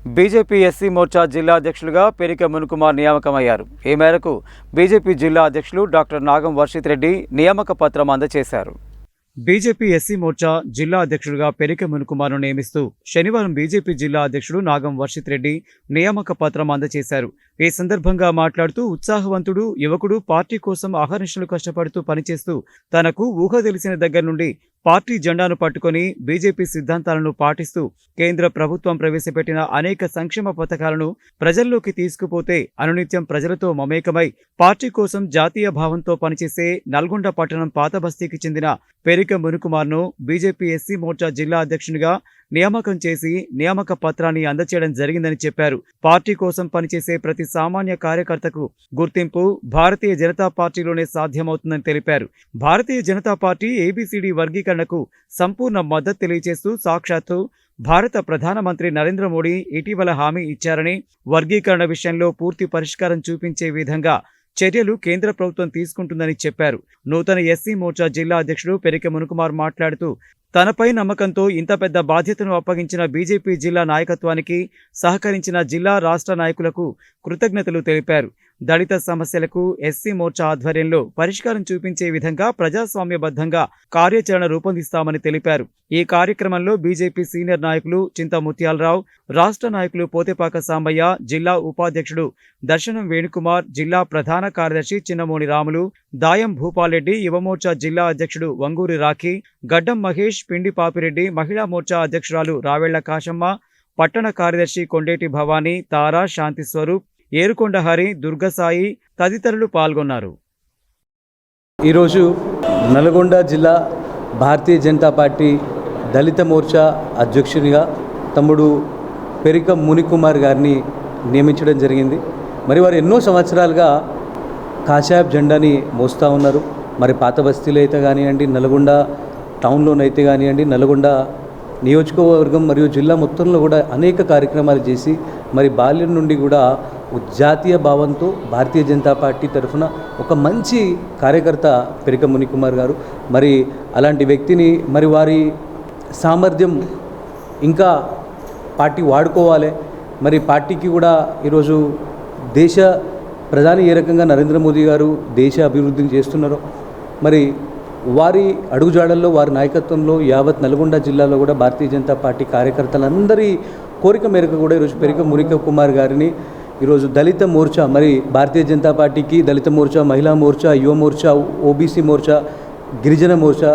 BJP SC Morcha జిల్లా అధ్యక్షులుగా పెరిక మునుకుమార్ నియామకమయ్యారు. ఈ మేరకు బీజేపీ జిల్లా అధ్యక్షులు డాక్టర్ నాగం వర్షిత్ రెడ్డి నియామక పత్రం అందజేశారు బీజేపీ ఎస్సీ మోర్చా జిల్లా అధ్యక్షుడిగా పెరిక మునుకుమార్ను నియమిస్తూ శనివారం బీజేపీ జిల్లా అధ్యక్షుడు నాగం వర్షిత్ రెడ్డి నియామక పత్రం అందజేశారు ఈ సందర్భంగా మాట్లాడుతూ ఉత్సాహవంతుడు యువకుడు పార్టీ కోసం అహర్నిశలు కష్టపడుతూ పనిచేస్తూ తనకు ఊహ తెలిసిన దగ్గర నుండి పార్టీ జెండాను పట్టుకొని బీజేపీ సిద్ధాంతాలను పాటిస్తూ కేంద్ర ప్రభుత్వం ప్రవేశపెట్టిన అనేక సంక్షేమ పథకాలను ప్రజల్లోకి తీసుకుపోతే అనునిత్యం ప్రజలతో మమేకమై పార్టీ కోసం జాతీయ భావంతో పనిచేసే నల్గొండ పట్టణం పాతబస్తీకి చెందిన పెరిక మునుకుమార్ను బీజేపీ ఎస్సీ మోర్చా జిల్లా అధ్యక్షునిగా నియామకం చేసి నియామక పత్రాన్ని అందచేయడం జరిగిందని చెప్పారు. పార్టీ కోసం పనిచేసే ప్రతి సామాన్య కార్యకర్తకు గుర్తింపు భారతీయ జనతా పార్టీలోనే సాధ్యమవుతుందని తెలిపారు. భారతీయ జనతా పార్టీ ఏబిసిడి వర్గీకరణకు సంపూర్ణ మద్దతు తెలియజేస్తూ సాక్షాత్తు భారత ప్రధానమంత్రి నరేంద్ర మోడీ ఇటీవల హామీ ఇచ్చారని వర్గీకరణ విషయంలో పూర్తి పరిష్కారం చూపించే విధంగా చర్యలు కేంద్ర ప్రభుత్వం తీసుకుంటుందని చెప్పారు. నూతన ఎస్సీ మోర్చా జిల్లా అధ్యక్షుడు పెరిక మునుకుమార్ మాట్లాడుతూ తనపై నమ్మకంతో ఇంత పెద్ద బాధ్యతను అప్పగించిన బీజేపీ జిల్లా నాయకత్వానికి సహకరించిన జిల్లా రాష్ట్ర నాయకులకు కృతజ్ఞతలు తెలిపారు. దళిత సమస్యలకు ఎస్సీ మోర్చా ఆధ్వర్యంలో పరిష్కారం చూపించే విధంగా ప్రజాస్వామ్యబద్ధంగా కార్యాచరణ రూపొందిస్తామని తెలిపారు. ఈ కార్యక్రమంలో బీజేపీ సీనియర్ నాయకులు చింత ముత్యాలరావు రాష్ట్ర నాయకులు పోతేపాక సాంబయ్య జిల్లా ఉపాధ్యక్షుడు దర్శనం వేణుకుమార్ జిల్లా ప్రధాన కార్యదర్శి చిన్నమోని రాములు దాయం భూపాల్రెడ్డి యువమోర్చా జిల్లా అధ్యక్షుడు వంగూరి రాఖీ గడ్డం మహేష్ పిండి పాపిరెడ్డి మహిళా మోర్చా అధ్యక్షురాలు రావెళ్ళ కాశమ్మ పట్టణ కార్యదర్శి కొండేటి భవానీ తారా శాంతి స్వరూప్ ఏరుకొండహరి దుర్గసాయి తదితరులు పాల్గొన్నారు. ఈరోజు నల్గొండ జిల్లా భారతీయ జనతా పార్టీ దళిత మోర్చా అధ్యక్షునిగా తమ్ముడు పెరిక మునికుమార్ గారిని నియమించడం జరిగింది. మరి వారు ఎన్నో సంవత్సరాలుగా కాషాయబ్ జెండాని మోస్తూ ఉన్నారు. మరి పాత బస్తీలో అయితే కానివ్వండి నల్గొండ టౌన్లోనైతే కానివ్వండి నల్గొండ నియోజకవర్గం మరియు జిల్లా మొత్తంలో కూడా అనేక కార్యక్రమాలు చేసి మరి బాల్యం నుండి కూడా జాతీయ భావంతో భారతీయ జనతా పార్టీ తరఫున ఒక మంచి కార్యకర్త పెరిక మునికుమార్ గారు. మరి అలాంటి వ్యక్తిని మరి వారి సామర్థ్యం ఇంకా పార్టీ వాడుకోవాలి. మరి పార్టీకి కూడా ఈరోజు దేశ ప్రధాని ఏ రకంగా నరేంద్ర మోదీ గారు దేశ అభివృద్ధిని చేస్తున్నారో మరి వారి అడుగుజాడల్లో వారి నాయకత్వంలో యావత్ నల్గొండ జిల్లాలో కూడా భారతీయ జనతా పార్టీ కార్యకర్తలందరి కోరిక మేరకు కూడా ఈరోజు పెరిక మురిక కుమార్ గారిని ఈరోజు దళిత మోర్చా మరి భారతీయ జనతా పార్టీకి దళిత మోర్చా మహిళా మోర్చా యువ మోర్చా ఓబీసీ మోర్చా గిరిజన మోర్చా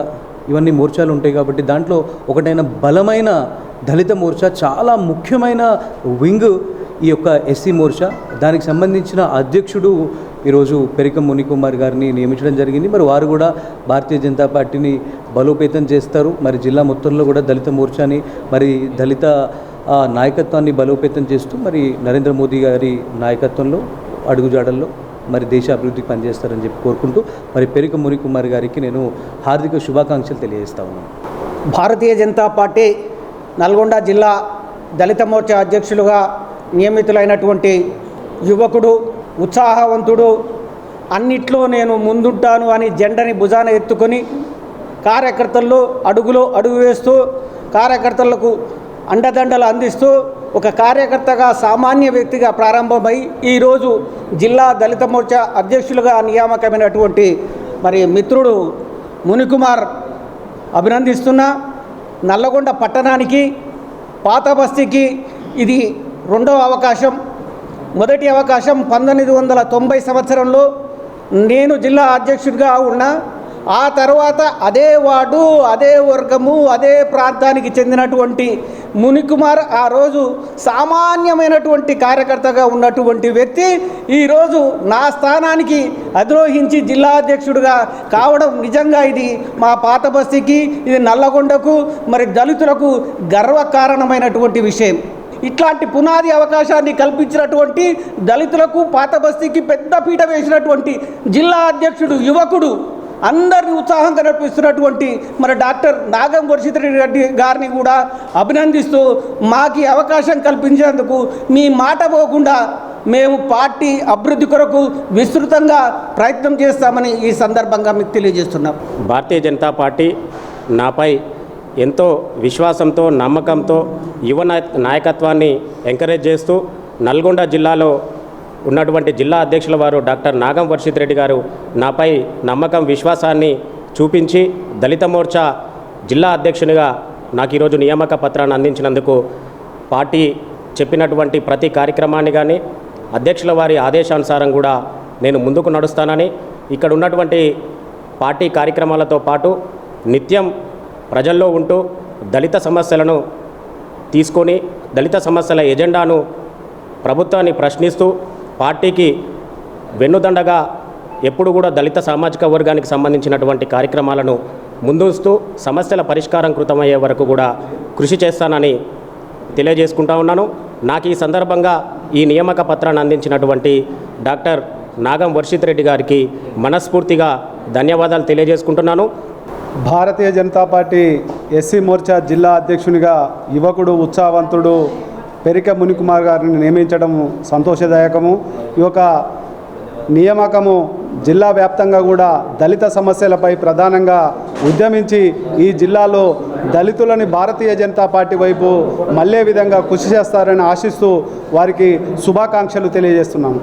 ఇవన్నీ మోర్చాలు ఉంటాయి కాబట్టి దాంట్లో ఒకటైన బలమైన దళిత మోర్చా చాలా ముఖ్యమైన వింగ్ ఈ యొక్క ఎస్సీ మోర్చా. దానికి సంబంధించిన అధ్యక్షుడు ఈరోజు పెరిక మునికుమార్ గారిని నియమించడం జరిగింది. మరి వారు కూడా భారతీయ జనతా పార్టీని బలోపేతం చేస్తారు. మరి జిల్లా మొత్తంలో కూడా దళిత మోర్చాని మరి దళిత నాయకత్వాన్ని బలోపేతం చేస్తూ మరి నరేంద్ర మోదీ గారి నాయకత్వంలో అడుగుజాడల్లో మరి దేశ అభివృద్ధికి పనిచేస్తారని చెప్పి కోరుకుంటూ మరి పెరిక మునికుమార్ గారికి నేను హార్దిక శుభాకాంక్షలు తెలియజేస్తా ఉన్నాను. భారతీయ జనతా పార్టీ నల్గొండ జిల్లా దళిత మోర్చా అధ్యక్షులుగా నియమితులైనటువంటి యువకుడు ఉత్సాహవంతుడు అన్నిట్లో నేను ముందుంటాను అని జెండని భుజాన ఎత్తుకొని కార్యకర్తల్లో అడుగులో అడుగు వేస్తూ కార్యకర్తలకు అండదండలు అందిస్తూ ఒక కార్యకర్తగా సామాన్య వ్యక్తిగా ప్రారంభమై ఈరోజు జిల్లా దళిత మోర్చా అధ్యక్షులుగా నియామకమైనటువంటి మరి మిత్రుడు మునికుమార్ అభినందిస్తున్నా. నల్లగొండ పట్టణానికి పాత బస్తీకి ఇది రెండవ అవకాశం. మొదటి అవకాశం పంతొమ్మిది వందల తొంభై సంవత్సరంలో నేను జిల్లా అధ్యక్షుడిగా ఉన్నా. ఆ తర్వాత అదే వార్డు అదే వర్గము అదే ప్రాంతానికి చెందినటువంటి మునికుమార్ ఆ రోజు సామాన్యమైనటువంటి కార్యకర్తగా ఉన్నటువంటి వ్యక్తి ఈరోజు నా స్థానానికి అధిరోహించి జిల్లా అధ్యక్షుడిగా కావడం నిజంగా ఇది మా పాత బస్తీకి ఇది నల్లగొండకు మరి దళితులకు గర్వకారణమైనటువంటి విషయం. ఇట్లాంటి పునాది అవకాశాన్ని కల్పించినటువంటి దళితులకు పాత బస్తీకి పెద్ద పీట వేసినటువంటి జిల్లా అధ్యక్షుడు యువకుడు అందరిని ఉత్సాహం కనిపిస్తున్నటువంటి మన డాక్టర్ నాగం వర్షిత్ రెడ్డి గారిని కూడా అభినందిస్తూ మాకు అవకాశం కల్పించేందుకు మీ మాట పోకుండా మేము పార్టీ అభివృద్ధి కొరకు విస్తృతంగా ప్రయత్నం చేస్తామని ఈ సందర్భంగా మీకు తెలియజేస్తున్నాం. భారతీయ జనతా పార్టీ నాపై ఎంతో విశ్వాసంతో నమ్మకంతో యువ నాయ- నాయకత్వాన్ని ఎంకరేజ్ చేస్తూ నల్గొండ జిల్లాలో ఉన్నటువంటి జిల్లా అధ్యక్షుల వారు డాక్టర్ నాగం వర్షిత్ రెడ్డి గారు నాపై నమ్మకం విశ్వాసాన్ని చూపించి దళిత మోర్చా జిల్లా అధ్యక్షునిగా నాకు ఈరోజు నియామక పత్రాన్ని అందించినందుకు పార్టీ చెప్పినటువంటి ప్రతి కార్యక్రమాన్ని కానీ అధ్యక్షుల వారి ఆదేశానుసారం కూడా నేను ముందుకు నడుస్తానని ఇక్కడ ఉన్నటువంటి పార్టీ కార్యక్రమాలతో పాటు నిత్యం ప్రజల్లో ఉంటూ దళిత సమస్యలను తీసుకొని దళిత సమస్యల ఎజెండాను ప్రభుత్వాన్ని ప్రశ్నిస్తూ పార్టీకి వెన్నుదండగా ఎప్పుడు కూడా దళిత సామాజిక వర్గానికి సంబంధించినటువంటి కార్యక్రమాలను ముందుస్తూ సమస్యల పరిష్కారం కృతమయ్యే వరకు కూడా కృషి చేస్తానని తెలియజేసుకుంటా ఉన్నాను. నాకు ఈ సందర్భంగా ఈ నియామక పత్రాన్ని అందించినటువంటి డాక్టర్ నాగం వర్షిత్ రెడ్డి గారికి మనస్ఫూర్తిగా ధన్యవాదాలు తెలియజేసుకుంటున్నాను. భారతీయ జనతా పార్టీ ఎస్సీ మోర్చా జిల్లా అధ్యక్షునిగా యువకుడు ఉత్సాహవంతుడు పెరిక మునికుమార్ గారిని నియమించడం సంతోషదాయకము. ఈ యొక్క నియామకము జిల్లా వ్యాప్తంగా కూడా దళిత సమస్యలపై ప్రధానంగా ఉద్యమించి ఈ జిల్లాలో దళితులని భారతీయ జనతా పార్టీ వైపు మళ్ళే విధంగా కృషి చేస్తారని ఆశిస్తూ వారికి శుభాకాంక్షలు తెలియజేస్తున్నాము.